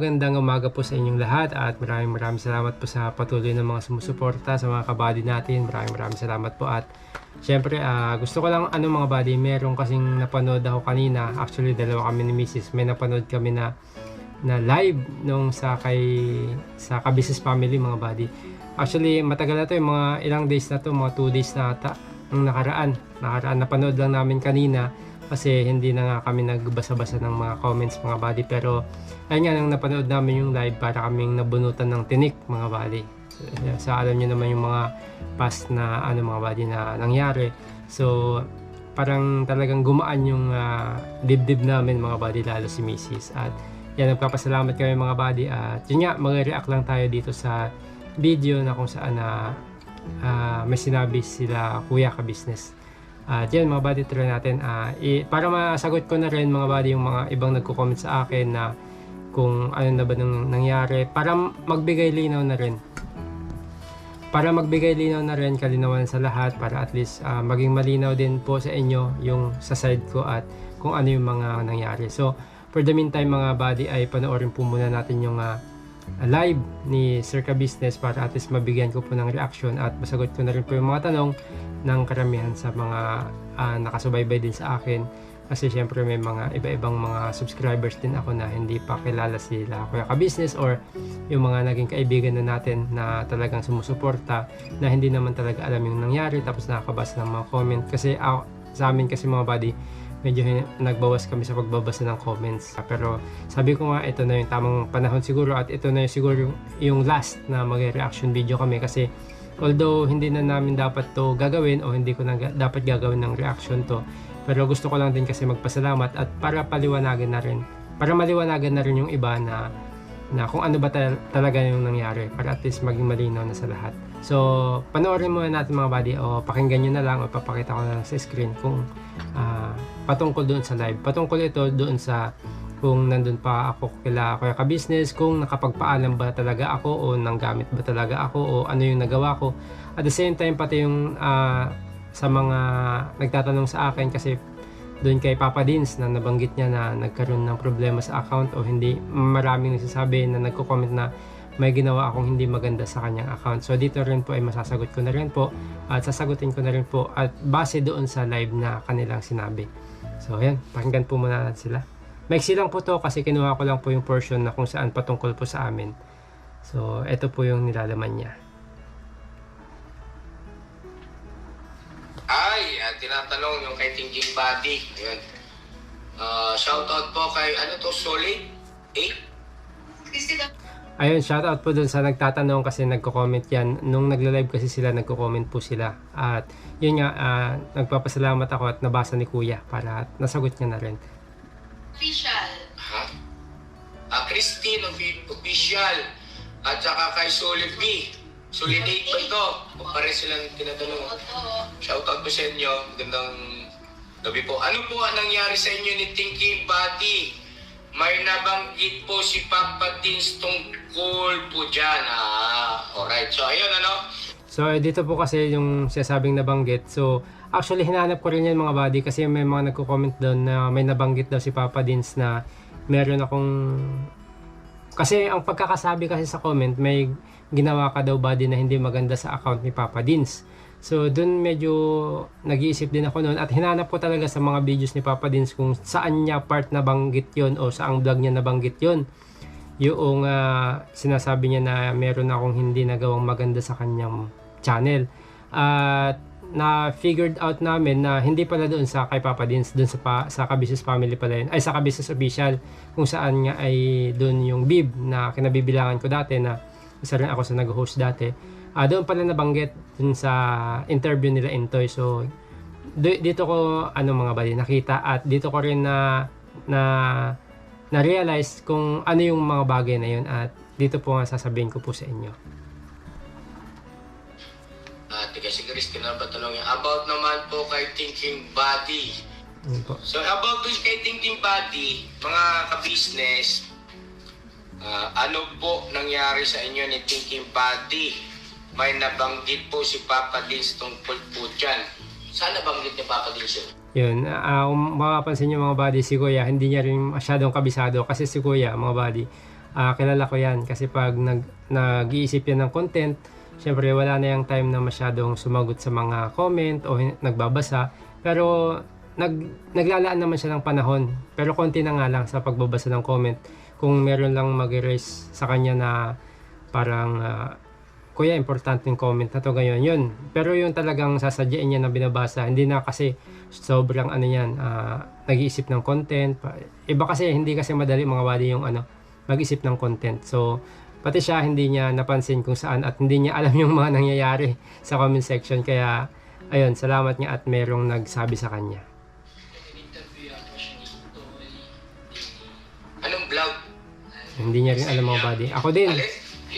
Magandang umaga po sa inyong lahat at maraming maraming salamat po sa patuloy ng mga sumusuporta sa mga kabady natin. Maraming maraming salamat po at syempre ah, gusto ko lang ano mga buddy, meron kasing napanood ako kanina. Actually dalawa kami ni Mrs. May napanood kami na na live nung sa kay sa Kabisis Family mga buddy. Actually matagal na to yung mga ilang days na to, mga 2 days na ata ang nakaraan. Nakaraan napanood lang namin kanina kasi hindi na nga kami nagbasa-basa ng mga comments mga buddy pero ayun nga nang napanood namin yung live para kaming nabunutan ng tinik mga buddy so, sa alam nyo naman yung mga past na ano mga buddy na nangyari. So parang talagang gumaan yung ah, dibdib namin mga buddy lalo si Mrs. at yan nagpapasalamat kami mga buddy at yun nga mag-react lang tayo dito sa video na kung saan na ah, may sinabi sila kuya ka business at yan mga buddy, try natin. ah, i- para masagot ko na rin mga buddy yung mga ibang nagko-comment sa akin na kung ano na ba nang nangyari. Para magbigay linaw na rin. Para magbigay linaw na rin, kalinawan sa lahat. Para at least ah, maging malinaw din po sa inyo yung sa side ko at kung ano yung mga nangyari. So, for the meantime mga buddy ay panoorin po muna natin yung ah, live ni Circa Business para at least mabigyan ko po ng reaction at masagot ko na rin po yung mga tanong ng karamihan sa mga ah, nakasubaybay din sa akin. Kasi syempre may mga iba-ibang mga subscribers din ako na hindi pa kilala sila kuya ka business or yung mga naging kaibigan na natin na talagang sumusuporta na hindi naman talaga alam yung nangyari tapos nakakabasa ng mga comment. Kasi ah, sa amin kasi mga buddy medyo nagbawas kami sa pagbabasa ng comments. Pero sabi ko nga ito na yung tamang panahon siguro at ito na yung siguro yung, last na mag-reaction video kami kasi although hindi na namin dapat to gagawin o hindi ko na dapat gagawin ng reaction to pero gusto ko lang din kasi magpasalamat at para paliwanagan na rin para maliwanagan na rin yung iba na na kung ano ba tal- talaga yung nangyari para at least maging malinaw na sa lahat so panoorin muna natin mga buddy o pakinggan nyo na lang o papakita ko na lang sa screen kung ah, patungkol doon sa live patungkol ito doon sa kung nandun pa ako kila kuya ka-business, kung nakapagpaalam ba talaga ako o nanggamit ba talaga ako o ano yung nagawa ko. At the same time, pati yung ah, sa mga nagtatanong sa akin kasi doon kay Papa Dins na nabanggit niya na nagkaroon ng problema sa account o hindi maraming nagsasabi na nagko-comment na may ginawa akong hindi maganda sa kanyang account. So dito rin po ay masasagot ko na rin po at sasagutin ko na rin po at base doon sa live na kanilang sinabi. So ayan, pakinggan po muna natin sila. Maiksi lang po to kasi kinuha ko lang po yung portion na kung saan patungkol po sa amin. So, ito po yung nilalaman niya. Tinatanong yung kay Thinking Body. Ayun. Ah, shoutout po kay, ano to, Solid? 8? Ayun, shoutout po dun sa nagtatanong kasi nagko-comment yan. Nung nagla-live kasi sila, nagko-comment po sila. At yun nga, ah, nagpapasalamat ako at nabasa ni Kuya para nasagot niya na rin. official. Ha? Ah, Christine Offi- Official. At saka kay Solid B. Solid 8 ba ito? O pare silang. Oto. Shoutout po sa inyo. Magandang gabi po. Ano po ang nangyari sa inyo ni Thinking Body? May nabanggit po si Papa Dins tungkol po dyan. Ah, alright. So, ayun, ano? So, dito po kasi yung sinasabing nabanggit. So, actually, hinanap ko rin yan mga buddy kasi may mga nagko-comment doon na may nabanggit daw si Papa Dins na meron akong... Kasi ang pagkakasabi kasi sa comment, may ginawa ka daw buddy na hindi maganda sa account ni Papa Dins. So, doon medyo nag-iisip din ako noon at hinanap ko talaga sa mga videos ni Papa Dins kung saan niya part nabanggit yon o saang vlog niya nabanggit yon yung ah, sinasabi niya na meron akong hindi nagawang maganda sa kanyang channel. At na figured out namin na hindi pala doon sa kay Papa Dins, doon sa pa, sa Kabisis Family pala yun, ay sa Kabisis Official kung saan nga ay doon yung bib na kinabibilangan ko dati na isa rin ako sa nag-host dati. Ah, doon pala nabanggit dun sa interview nila Intoy. So di- dito ko ano mga bali nakita at dito ko rin na na na-realize kung ano yung mga bagay na yun at dito po nga sasabihin ko po sa inyo. Ah, tiga si tanong niya? About naman po kay Thinking Body. Po. So, about dun kay Thinking Body, mga ka-business, ah, ano po nangyari sa inyo ni Thinking Body? May nabanggit po si Papa Dins tungkol po dyan. Saan nabanggit ni Papa Dins yun? Yun, ah, kung mapapansin nyo mga buddy, si Kuya, hindi niya rin masyadong kabisado kasi si Kuya, mga buddy, ah, kilala ko yan kasi pag nag, nag-iisip yan ng content, syempre wala na yung time na masyadong sumagot sa mga comment o nagbabasa. Pero nag, naglalaan naman siya ng panahon. Pero konti na nga lang sa pagbabasa ng comment. Kung meron lang mag-erase sa kanya na parang ah, kuya importante yung comment na to ngayon yun. Pero yung talagang sasadyain niya na binabasa hindi na kasi sobrang ano yan ah, nag-iisip ng content. Iba kasi hindi kasi madali mga wali yung ano mag-isip ng content. So pati siya hindi niya napansin kung saan at hindi niya alam yung mga nangyayari sa comment section. Kaya ayun salamat niya at merong nagsabi sa kanya hindi niya rin alam mga buddy ako din?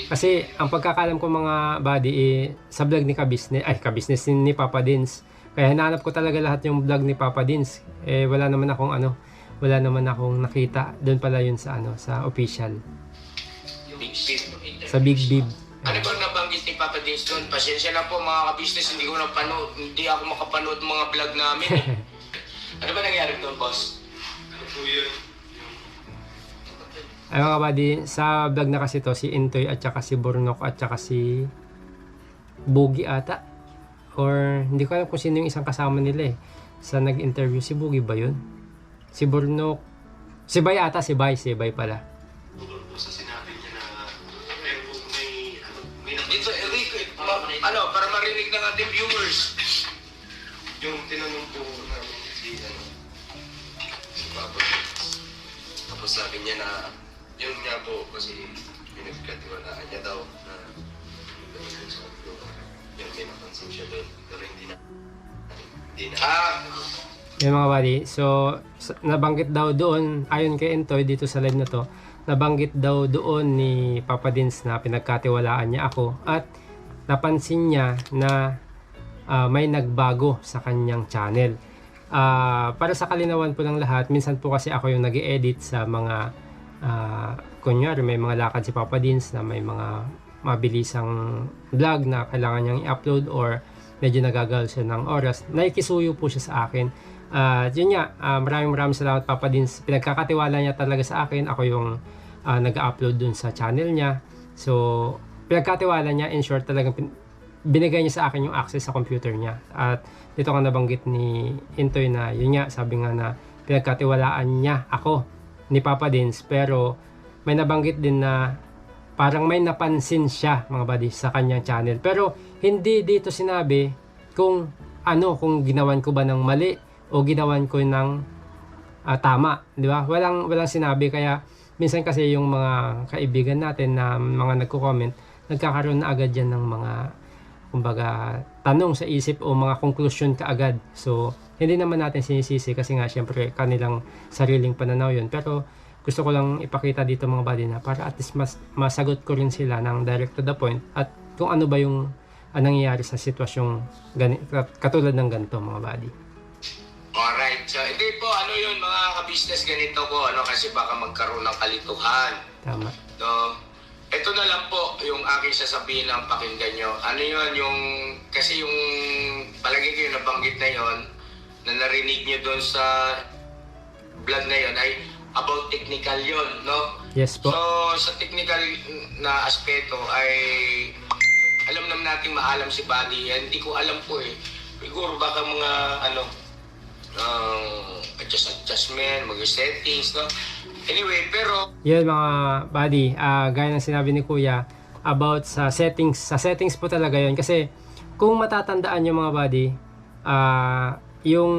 Kasi ang pagkakalam ko mga buddy eh, sa vlog ni Kabisnes, ay Kabisnes ni Papa Dins. Kaya hinahanap ko talaga lahat yung vlog ni Papa Dins. Eh wala naman akong ano, wala naman akong nakita. Doon pala yun sa ano, sa official. Big Bib. Sa Big Bib. Ano bang nabanggit ni Papa Dins doon? Pasensya na po mga ka-business, hindi ko napanood, hindi ako makapanood mga vlog namin. ano ba nangyari doon, boss? Ano po yun? Ay mga buddy, sa vlog na kasi to si Intoy at saka si Burnok at saka si Bugi ata. Or hindi ko alam kung sino yung isang kasama nila eh. Sa nag-interview si Bugi ba yun? Si Burnok. Si Bay ata, si Bay, si Bay pala. ano, ano, para marinig ng ating viewers. yung tinanong po namin si, ano, si Papa. Tapos sabi niya na, yun nga po, kasi pinagkatiwalaan niya daw na yung may napansin siya doon, pero hindi na, hindi na, Ah, Yan mga buddy. So, nabanggit daw doon, ayon kay Entoy dito sa live na to, nabanggit daw doon ni Papa Dins na pinagkatiwalaan niya ako at napansin niya na ah, may nagbago sa kanyang channel. Ah, para sa kalinawan po ng lahat, minsan po kasi ako yung nag edit sa mga ah, kunyari may mga lakad si Papa Dins na may mga mabilisang vlog na kailangan niyang i-upload or medyo nagagal siya ng oras. Naikisuyo po siya sa akin. At yun nga, ah, maraming maraming salamat Papa Dins. Pinagkakatiwala niya talaga sa akin. Ako yung ah, nag-upload dun sa channel niya. So, pinagkatiwala niya. In short, talagang binigay niya sa akin yung access sa computer niya. At dito nga nabanggit ni Intoy na yun nga, sabi nga na pinagkatiwalaan niya ako ni Papa Dins. Pero may nabanggit din na parang may napansin siya mga buddy sa kanyang channel. Pero hindi dito sinabi kung ano, kung ginawan ko ba ng mali o ginawan ko ng ah, tama, di ba? Walang walang sinabi kaya minsan kasi yung mga kaibigan natin na mga nagko-comment, nagkakaroon na agad yan ng mga kumbaga tanong sa isip o mga conclusion kaagad. So, hindi naman natin sinisisi kasi nga syempre kanilang sariling pananaw yun. Pero gusto ko lang ipakita dito mga buddy na para at least mas, masagot ko rin sila ng direct to the point at kung ano ba yung ah, nangyayari sa sitwasyong gani, katulad ng ganito mga buddy. alright. So, hindi po, ano yun, mga ka-business, ganito po, ano, kasi baka magkaroon ng kalituhan. Tama. No? Ito na lang po yung aking sasabihin ng pakinggan nyo. Ano yun, yung, kasi yung palagi kayo nabanggit na yon na narinig nyo doon sa vlog na yon ay about technical yon no? Yes po. So, sa technical na aspeto ay alam naman natin maalam si Buddy. Yan, Hindi ko alam po eh. Siguro baka mga ano, um, adjust adjustment, mga settings, no? Anyway, pero Yun mga buddy, ah, gaya ng sinabi ni Kuya about sa settings. Sa settings po talaga yun. Kasi kung matatandaan yung mga buddy, ah, yung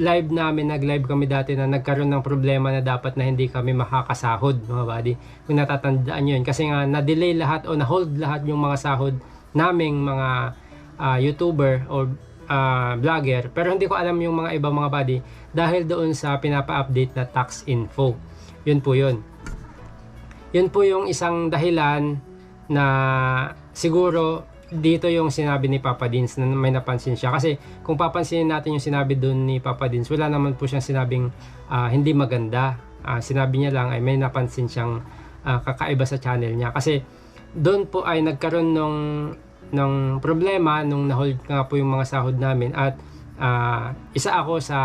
live namin, nag-live kami dati na nagkaroon ng problema na dapat na hindi kami makakasahod mga buddy. Kung natatandaan yun. Kasi nga na-delay lahat o na-hold lahat yung mga sahod naming mga ah, YouTuber o ah, vlogger. Pero hindi ko alam yung mga ibang mga buddy dahil doon sa pinapa-update na tax info. Yun po yun. Yun po yung isang dahilan na siguro dito yung sinabi ni Papa Dins na may napansin siya. Kasi kung papansinin natin yung sinabi doon ni Papa Dins, wala naman po siyang sinabing ah, hindi maganda. Ah, sinabi niya lang ay may napansin siyang ah, kakaiba sa channel niya. Kasi doon po ay nagkaroon ng ng problema nung nahold nga po yung mga sahod namin at ah, isa ako sa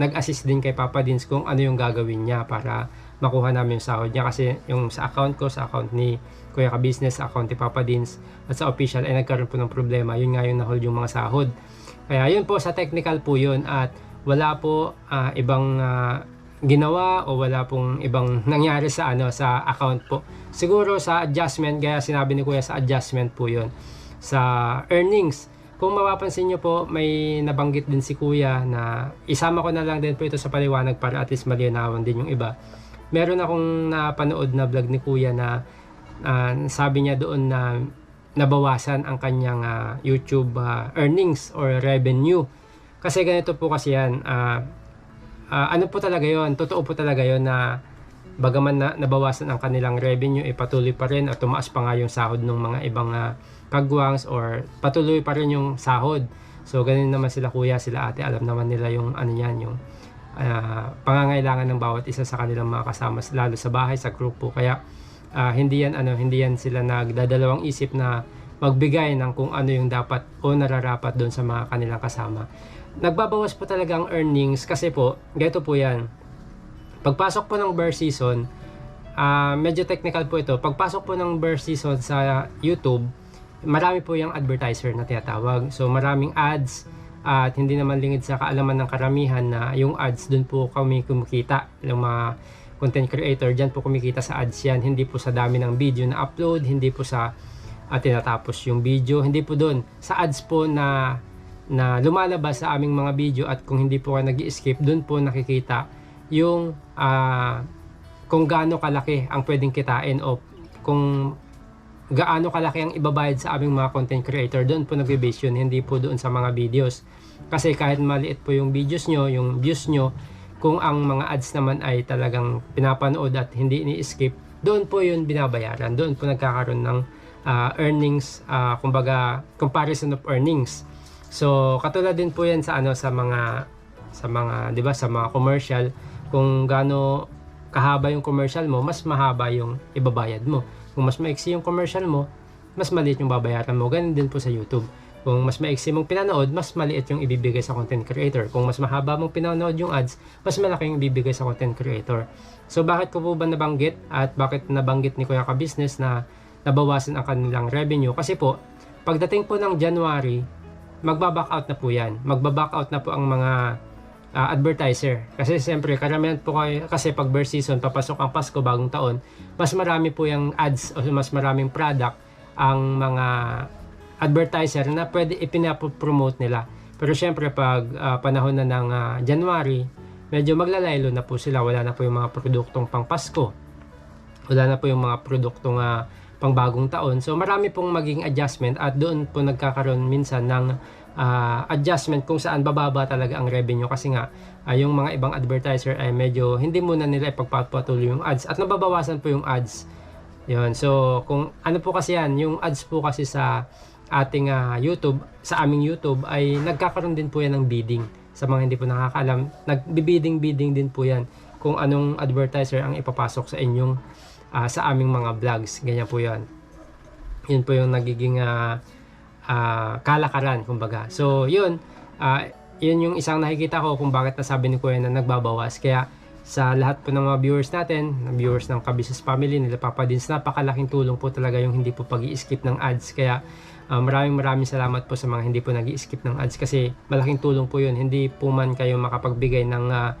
nag-assist din kay Papa Dins kung ano yung gagawin niya para makuha namin yung sahod niya kasi yung sa account ko, sa account ni Kuya Ka Business, account ni Papa Dins at sa official ay nagkaroon po ng problema. Yun nga yung nahold yung mga sahod. Kaya yun po sa technical po yun at wala po ah, ibang ah, ginawa o wala pong ibang nangyari sa ano sa account po. Siguro sa adjustment, gaya sinabi ni Kuya sa adjustment po yun sa earnings. Kung mapapansin nyo po, may nabanggit din si Kuya na isama ko na lang din po ito sa paliwanag para at least malinawan din yung iba. Meron akong napanood na vlog ni Kuya na ah, sabi niya doon na nabawasan ang kanyang ah, YouTube ah, earnings or revenue. Kasi ganito po kasi yan, ah, ah, ano po talaga yon totoo po talaga yon na bagaman na nabawasan ang kanilang revenue, eh patuloy pa rin at tumaas pa nga yung sahod ng mga ibang uh, kagwangs or patuloy pa rin yung sahod. So ganun naman sila kuya, sila ate, alam naman nila yung ano yan, yung ah, pangangailangan ng bawat isa sa kanilang mga kasama, lalo sa bahay, sa grupo. Kaya ah, hindi yan ano, hindi yan sila nagdadalawang isip na magbigay ng kung ano yung dapat o nararapat doon sa mga kanilang kasama. Nagbabawas po talaga ang earnings kasi po, ganito po yan. Pagpasok po ng bear season, ah, medyo technical po ito. Pagpasok po ng bear season sa YouTube, marami po yung advertiser na tinatawag. So maraming ads at hindi naman lingid sa kaalaman ng karamihan na yung ads dun po kami kumikita. Yung mga content creator, dyan po kumikita sa ads yan. Hindi po sa dami ng video na upload, hindi po sa at tinatapos yung video, hindi po doon. Sa ads po na na lumalabas sa aming mga video at kung hindi po ka nag skip doon po nakikita yung ah, kung gaano kalaki ang pwedeng kitain o kung gaano kalaki ang ibabayad sa aming mga content creator doon po nagbe-base yun hindi po doon sa mga videos kasi kahit maliit po yung videos nyo yung views nyo kung ang mga ads naman ay talagang pinapanood at hindi ini-skip doon po yun binabayaran doon po nagkakaroon ng ah, earnings ah, kumbaga comparison of earnings so katulad din po yan sa ano sa mga sa mga 'di ba sa mga commercial kung gaano kahaba yung commercial mo mas mahaba yung ibabayad mo kung mas maiksi yung commercial mo, mas maliit yung babayaran mo. Ganun din po sa YouTube. Kung mas maiksi mong pinanood, mas maliit yung ibibigay sa content creator. Kung mas mahaba mong pinanood yung ads, mas malaki yung ibibigay sa content creator. So bakit ko po ba nabanggit at bakit nabanggit ni Kuya Ka Business na nabawasan ang kanilang revenue? Kasi po, pagdating po ng January, magbaback out na po yan. Magbaback out na po ang mga ah, advertiser. Kasi siyempre, karamihan po kayo, kasi pag birth season, papasok ang Pasko, bagong taon, mas marami po yung ads o mas maraming product ang mga advertiser na pwede ipinapromote nila. Pero siyempre, pag ah, panahon na ng ah, January, medyo maglalaylo na po sila. Wala na po yung mga produktong pang Pasko. Wala na po yung mga produktong ah, pang bagong taon. So marami pong maging adjustment at doon po nagkakaroon minsan ng ah, adjustment kung saan bababa talaga ang revenue kasi nga ah, yung mga ibang advertiser ay medyo hindi muna nila ipagpapatuloy yung ads at nababawasan po yung ads. Yun. So kung ano po kasi yan, yung ads po kasi sa ating ah, YouTube, sa aming YouTube ay nagkakaroon din po yan ng bidding. Sa mga hindi po nakakaalam, nagbibidding-bidding din po yan kung anong advertiser ang ipapasok sa inyong ah, sa aming mga vlogs. Ganyan po yan. Yun po yung nagiging ah, ah, kalakaran, kumbaga. So, yun. ah, yun yung isang nakikita ko kung bakit nasabi ni Kuya na nagbabawas. Kaya, sa lahat po ng mga viewers natin, viewers ng Kabisnes Family, nila Papa Dins, napakalaking tulong po talaga yung hindi po pag skip ng ads. Kaya, ah, maraming maraming salamat po sa mga hindi po nag skip ng ads kasi malaking tulong po yun. Hindi po man kayo makapagbigay ng ah,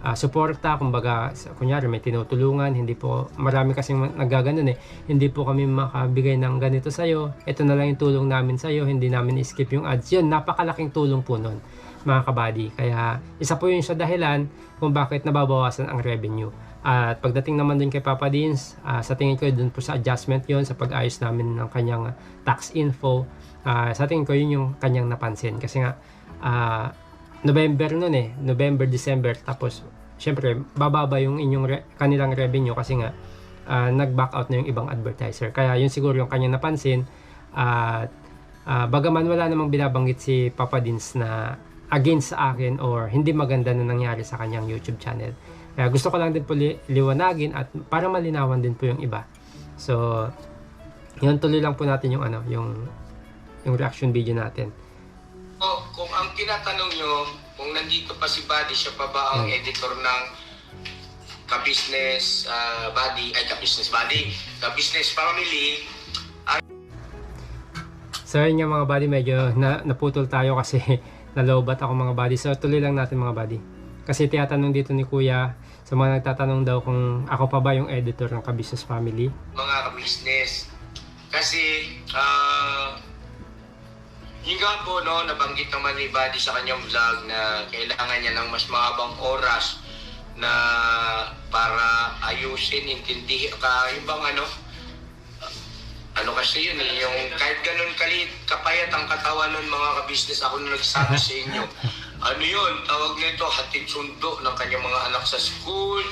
ah, suporta, kumbaga, kunyari may tinutulungan, hindi po, marami kasing nagaganon eh, hindi po kami makabigay ng ganito sa'yo, ito na lang yung tulong namin sa'yo, hindi namin skip yung ads. Yun, napakalaking tulong po nun, mga kabady. Kaya, isa po yun sa dahilan kung bakit nababawasan ang revenue. At pagdating naman dun kay Papa Dins, ah, sa tingin ko dun po sa adjustment yon sa pag-ayos namin ng kanyang tax info, ah, sa tingin ko yun yung kanyang napansin. Kasi nga, ah, November noon eh, November, December, tapos syempre bababa yung inyong re- kanilang revenue kasi nga ah, nag-back out na yung ibang advertiser. Kaya yun siguro yung kanyang napansin at ah, bagaman wala namang binabanggit si Papa Dins na against sa akin or hindi maganda na nangyari sa kanyang YouTube channel. Kaya gusto ko lang din po li- liwanagin at para malinawan din po yung iba. So, yun tuloy lang po natin yung ano, yung yung reaction video natin. O, kung ang tinatanong nyo, kung nandito pa si Buddy, siya pa ba ang Hmm. editor ng ka-business ah, body, ay ka-business body, ka-business family, So yun nga mga buddy, medyo na, naputol tayo kasi nalobat ako mga buddy. So tuloy lang natin mga buddy. Kasi tinatanong dito ni Kuya, sa mga nagtatanong daw kung ako pa ba yung editor ng Kabisnes Family. mga ka-business. Kasi, ah, yun nga po, no, nabanggit naman ni Buddy sa kanyang vlog na kailangan niya ng mas mahabang oras na para ayusin, intindihin ka, yung bang ano, ano kasi yun eh, yung kahit ganun kalit, kapayat ang katawan ng mga ka-business, ako na nagsabi sa inyo, ano yun, tawag nito, hatid sundo ng kanyang mga anak sa school,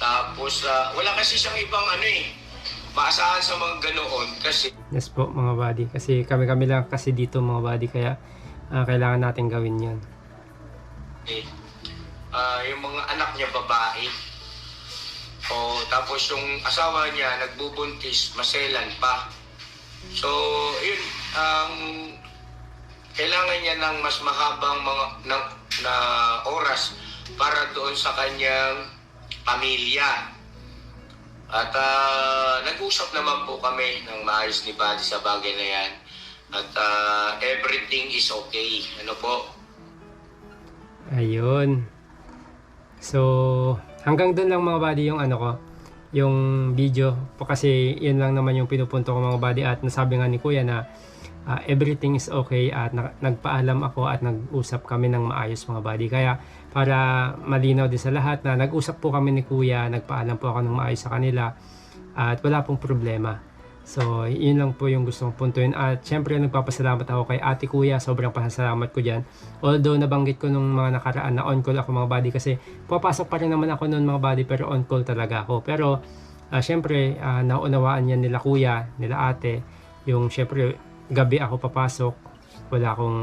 tapos, ah, wala kasi siyang ibang ano eh, maasahan sa mga ganoon kasi Yes po mga buddy. Kasi kami-kami lang kasi dito mga buddy kaya ah, kailangan natin gawin yun. eh, ah, yung mga anak niya babae, o tapos yung asawa niya nagbubuntis, maselan pa. So, yun, ang kailangan niya ng mas mahabang mga ng, na oras para doon sa kanyang pamilya. At ah, nag-usap naman po kami ng maayos ni Buddy sa bagay na yan. At ah, everything is okay. Ano po? Ayun. So, hanggang doon lang mga buddy yung ano ko, yung video. Kasi yun lang naman yung pinupunto ko mga buddy at nasabi nga ni Kuya na ah, everything is okay at na- nagpaalam ako at nag-usap kami ng maayos mga buddy. Kaya para malinaw din sa lahat na nag-usap po kami ni Kuya, nagpaalam po ako ng maayos sa kanila at wala pong problema. So, yun lang po yung gusto kong puntuin. At syempre, nagpapasalamat ako kay ate kuya. Sobrang pasasalamat ko dyan. Although, nabanggit ko nung mga nakaraan na on-call ako mga buddy kasi papasok pa rin naman ako noon mga buddy pero on-call talaga ako. Pero, ah, syempre, ah, naunawaan yan nila kuya, nila ate. Yung syempre, gabi ako papasok. Wala akong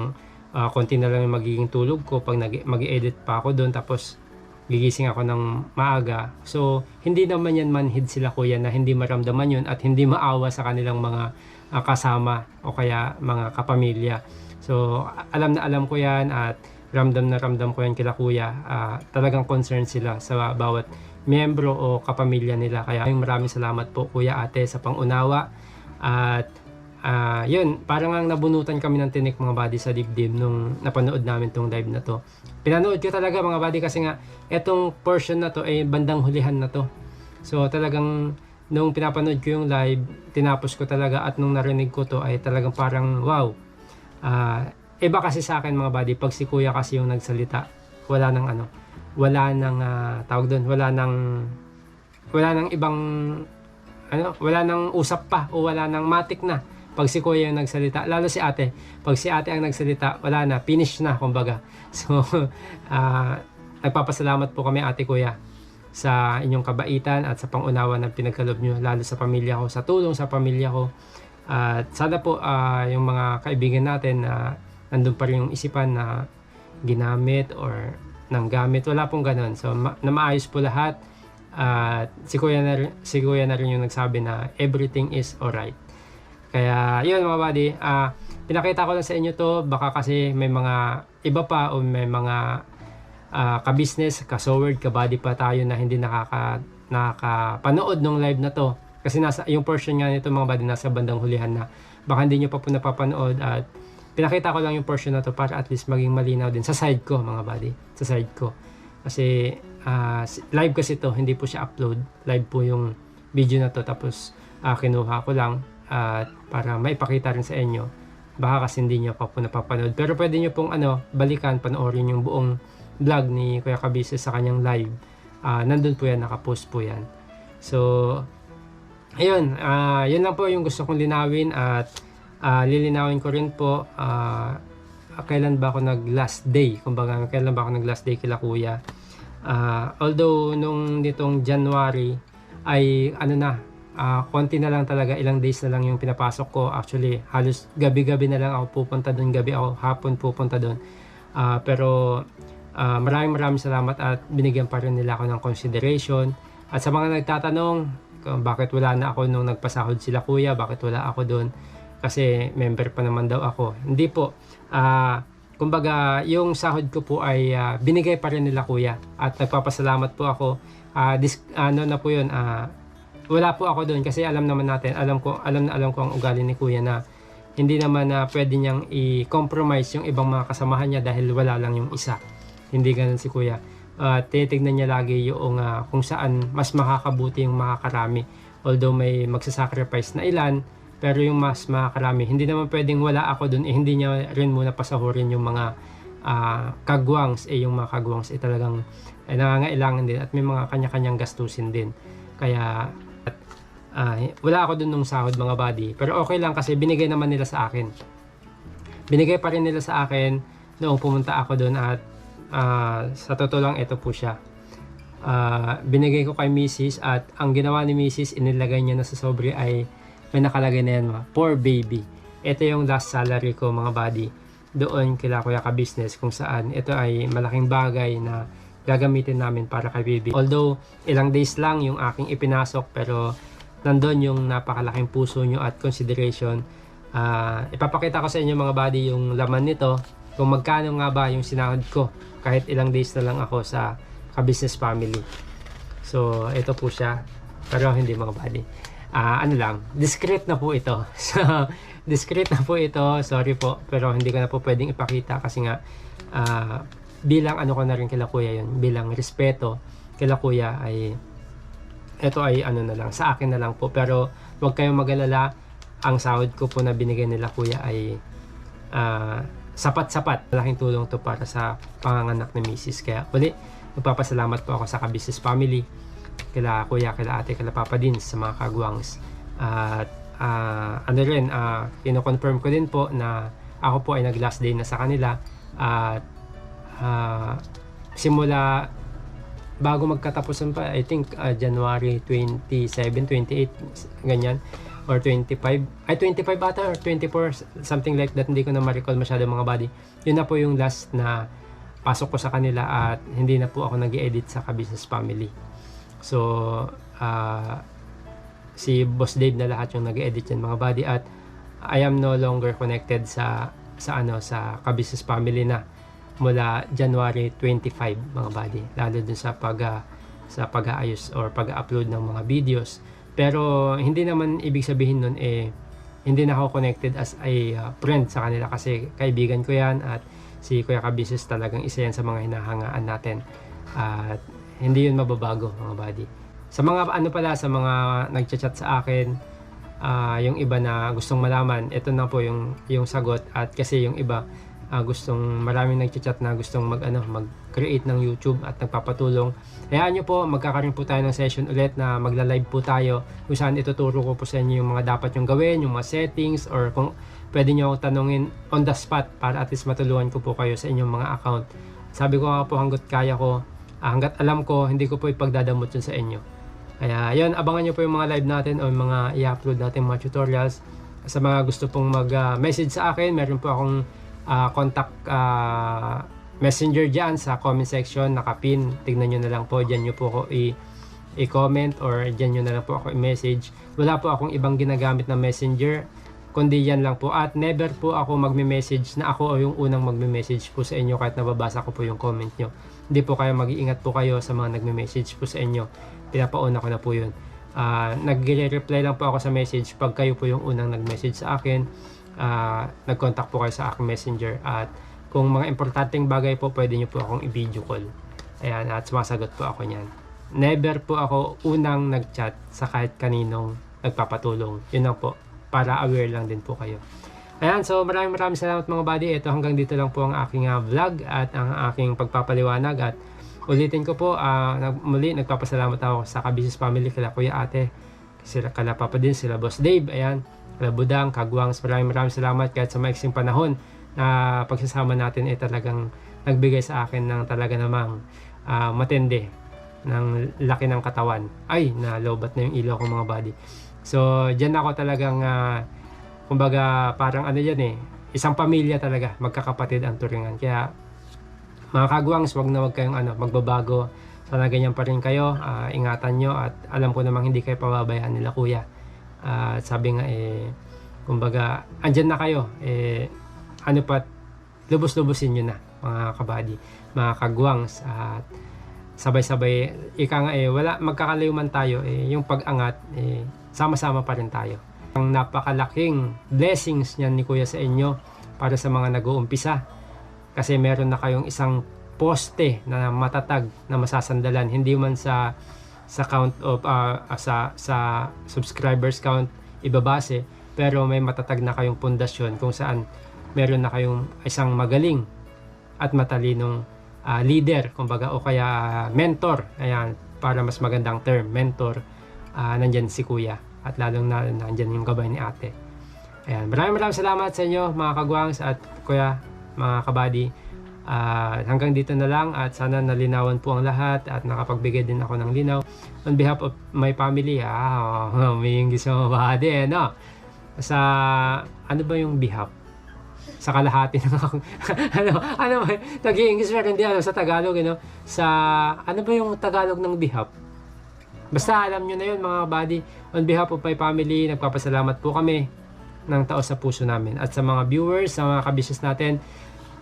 ah, konti na lang yung magiging tulog ko pag mag edit pa ako doon. Tapos, gigising ako ng maaga. So, hindi naman yan manhid sila kuya na hindi maramdaman yun at hindi maawa sa kanilang mga ah, kasama o kaya mga kapamilya. So, alam na alam ko yan at ramdam na ramdam ko yan kila kuya. Ah, talagang concerned sila sa bawat miyembro o kapamilya nila. Kaya maraming salamat po kuya ate sa pangunawa at Ah, yun, parang ang nabunutan kami ng tinik mga buddy sa dibdib nung napanood namin tong live na to. Pinanood ko talaga mga buddy kasi nga etong portion na to ay bandang hulihan na to. So talagang nung pinapanood ko yung live, tinapos ko talaga at nung narinig ko to ay talagang parang wow. Ah, iba kasi sa akin mga buddy, pag si kuya kasi yung nagsalita, wala nang ano, wala nang ah, tawag doon, wala nang wala nang ibang ano, wala nang usap pa o wala nang matik na pag si kuya yung nagsalita, lalo si ate, pag si ate ang nagsalita, wala na, finish na, kumbaga. So, ah, nagpapasalamat po kami ate kuya sa inyong kabaitan at sa pangunawa ng pinagkalob nyo, lalo sa pamilya ko, sa tulong sa pamilya ko. At sana po ah, yung mga kaibigan natin na nandun pa rin yung isipan na ginamit or nang gamit, wala pong ganun. So, ma- na maayos po lahat. At si kuya na si kuya na rin yung nagsabi na everything is alright. Kaya yun mga buddy, ah pinakita ko lang sa inyo to baka kasi may mga iba pa o may mga ah, ka-business, ka-soward, ka-buddy pa tayo na hindi nakaka nakapanood nung live na to. Kasi nasa yung portion nga nito mga buddy nasa bandang hulihan na. Baka hindi nyo pa po napapanood at pinakita ko lang yung portion na to para at least maging malinaw din sa side ko mga buddy, sa side ko. Kasi si- live kasi to, hindi po siya upload. Live po yung video na to tapos ah, kinuha ko lang at para maipakita rin sa inyo baka kasi hindi nyo pa po napapanood. Pero pwede nyo pong ano balikan panoorin yung buong vlog ni Kuya Kabise sa kanyang live. Ah, nandun po yan nakapost po yan. So ayun ah, yun lang po yung gusto kong linawin at ah, lilinawin ko rin po ah, kailan ba ako nag last day? Kumbaga kailan ba ako nag last day kila kuya? Ah, although nung nitong January ay ano na ah, konti na lang talaga ilang days na lang yung pinapasok ko. Actually halos gabi-gabi na lang ako pupunta doon gabi ako hapon pupunta doon Ah, pero ah, maraming maraming salamat at binigyan pa rin nila ako ng consideration. At sa mga nagtatanong kung bakit wala na ako nung nagpasahod sila kuya bakit wala ako doon kasi member pa naman daw ako. Hindi po. Ah kumbaga, yung sahod ko po ay ah, binigay pa rin nila kuya. At nagpapasalamat po ako. Ah, dis, ano na po yun, ah, wala po ako doon kasi alam naman natin, alam ko, alam na alam ko ang ugali ni kuya na hindi naman na pwede niyang i-compromise yung ibang mga kasamahan niya dahil wala lang yung isa. Hindi ganun si kuya. At titignan niya lagi yung ah, kung saan mas makakabuti yung makakarami. Although may magsasacrifice na ilan, pero yung mas makakarami, hindi naman pwedeng wala ako dun, eh, hindi niya rin muna pasahurin yung mga ah, kagwangs, eh yung mga kagwangs eh talagang eh, nangangailangan din at may mga kanya-kanyang gastusin din. Kaya ah, wala ako dun nung sahod mga buddy, pero okay lang kasi binigay naman nila sa akin. Binigay pa rin nila sa akin noong pumunta ako dun at ah, sa totoo lang ito po siya. Ah, binigay ko kay Mrs. at ang ginawa ni Mrs. inilagay niya na sa sobre ay may nakalagay na yan poor baby. Ito yung last salary ko mga buddy. Doon kila Kuya Ka Business kung saan ito ay malaking bagay na gagamitin namin para kay baby. Although ilang days lang yung aking ipinasok pero nandun yung napakalaking puso nyo at consideration. Ah, ipapakita ko sa inyo mga buddy yung laman nito kung magkano nga ba yung sinahod ko kahit ilang days na lang ako sa ka-business family. So, ito po siya. Pero hindi mga buddy. Ah, ano lang, discreet na po ito. So, discreet na po ito. Sorry po, pero hindi ko na po pwedeng ipakita kasi nga ah, bilang ano ko na rin kila kuya yun, bilang respeto kila kuya ay ito ay ano na lang, sa akin na lang po. Pero huwag kayong mag-alala, ang sahod ko po na binigay nila kuya ay ah, sapat-sapat. Malaking tulong to para sa panganganak ni Mrs. Kaya uli, magpapasalamat po ako sa ka-business family kila kuya, kila ate, kila papa din sa mga kagwangs. At ah, ano rin, uh, confirm ko din po na ako po ay nag last day na sa kanila at ah, simula bago magkatapusan pa, I think ah, January 27, 28, ganyan or 25 ay 25 ata or 24 something like that hindi ko na ma-recall masyado mga body. Yun na po yung last na pasok ko sa kanila at hindi na po ako nag edit sa ka-business family. So, ah, si Boss Dave na lahat yung nag-edit yan mga buddy at I am no longer connected sa sa ano sa Kabusiness Family na mula January 25 mga buddy. Lalo dun sa pag ah, sa pag-aayos or pag-upload ng mga videos. Pero hindi naman ibig sabihin nun eh hindi na ako connected as a ah, friend sa kanila kasi kaibigan ko yan at si Kuya Kabisis talagang isa yan sa mga hinahangaan natin. At hindi yun mababago mga buddy. Sa mga ano pala, sa mga nagchat-chat sa akin, ah, yung iba na gustong malaman, ito na po yung, yung sagot at kasi yung iba ah, gustong maraming nagchat-chat na gustong mag ano mag-create ng YouTube at nagpapatulong. Hayaan nyo po, magkakaroon po tayo ng session ulit na magla-live po tayo kung saan ituturo ko po sa inyo yung mga dapat yung gawin, yung mga settings or kung pwede nyo akong tanungin on the spot para at least matulungan ko po kayo sa inyong mga account. Sabi ko nga po hanggat kaya ko, Ah, hanggat alam ko, hindi ko po ipagdadamot yun sa inyo. Kaya yun, abangan nyo po yung mga live natin o yung mga i-upload natin mga tutorials. Sa mga gusto pong mag-message sa akin, meron po akong ah, contact ah, messenger dyan sa comment section, nakapin. Tignan nyo na lang po, dyan nyo po ako i- i-comment or dyan nyo na lang po ako i-message. Wala po akong ibang ginagamit na messenger kundi yan lang po. At never po ako magme-message na ako o yung unang magme-message po sa inyo kahit nababasa ko po yung comment nyo. Hindi po kayo mag-iingat po kayo sa mga nagme-message po sa inyo. Pinapauna ko na po yun. Uh, nag-reply lang po ako sa message pag kayo po yung unang nag-message sa akin uh, nag-contact po kayo sa aking messenger at kung mga importanteng bagay po pwede nyo po akong i-video call. Ayan at sumasagot po ako nyan never po ako unang nag-chat sa kahit kaninong nagpapatulong. Yun lang po para aware lang din po kayo. Ayan, so maraming maraming salamat mga buddy. Ito hanggang dito lang po ang aking uh, vlog at ang aking pagpapaliwanag. At ulitin ko po, uh, nag, muli nagpapasalamat ako sa Kabisis Family, kila Kuya Ate, sila kala Papa din, sila Boss Dave, ayan, kala Budang, Kagwangs, maraming maraming salamat kahit sa maiksing panahon na pagsasama natin ay talagang nagbigay sa akin ng talaga namang uh, matindi ng laki ng katawan. Ay, nalobat na yung ilaw ko mga buddy. So, diyan ako talagang, uh, kumbaga, parang ano yan eh, isang pamilya talaga, magkakapatid ang turingan. Kaya, mga kagwangs, wag na wag kayong ano, magbabago. Sana ganyan pa rin kayo, uh, ingatan nyo at alam ko namang hindi kayo pababayaan nila kuya. Uh, sabi nga eh, kumbaga, andyan na kayo, eh, ano pa, lubos-lubosin nyo na mga kabady, mga kagwangs at sabay-sabay ika nga eh wala magkakalayo tayo eh yung pag-angat eh sama-sama pa rin tayo. Ang napakalaking blessings niyan ni Kuya sa inyo para sa mga nag-uumpisa. Kasi meron na kayong isang poste na matatag na masasandalan. Hindi man sa sa count of ah, sa sa subscribers count ibabase. Pero may matatag na kayong pundasyon kung saan meron na kayong isang magaling at matalinong ah, leader kumbaga o kaya mentor. Ayan para mas magandang term mentor. Ah, nandyan si kuya at lalong na nandyan yung gabay ni ate. Ayan maraming maraming salamat sa inyo mga kagwangs at kuya mga kabady Ah, hanggang dito na lang at sana nalinawan po ang lahat at nakapagbigay din ako ng linaw. On behalf of my family ah oh, may English mo ba eh no? Sa ano ba yung behalf? Sa kalahati ng akong ano ano ba? nag-English pero hindi ano sa Tagalog ano? Sa ano ba yung Tagalog ng behalf? Basta alam nyo na yun mga buddy on behalf of my family nagpapasalamat po kami ng taos sa puso namin. At sa mga viewers sa mga kabisnes natin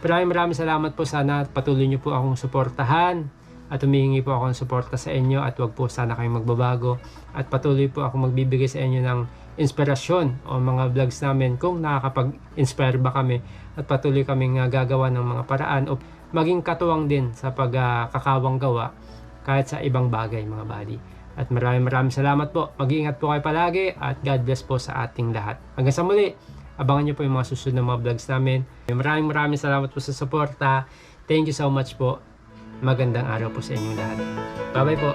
Maraming maraming salamat po. Sana patuloy niyo po akong suportahan at humihingi po ako ng suporta sa inyo at wag po sana kayong magbabago at patuloy po ako magbibigay sa inyo ng inspirasyon o mga vlogs namin kung nakakapag-inspire ba kami at patuloy kaming uh, gagawa ng mga paraan o maging katuwang din sa pagkakawang gawa kahit sa ibang bagay mga buddy. At maraming maraming salamat po. Mag-iingat po kayo palagi at God bless po sa ating lahat. Hanggang sa muli, abangan nyo po yung mga susunod na mga vlogs namin. Maraming maraming salamat po sa suporta. Thank you so much po. Magandang araw po sa inyong lahat. Bye-bye po.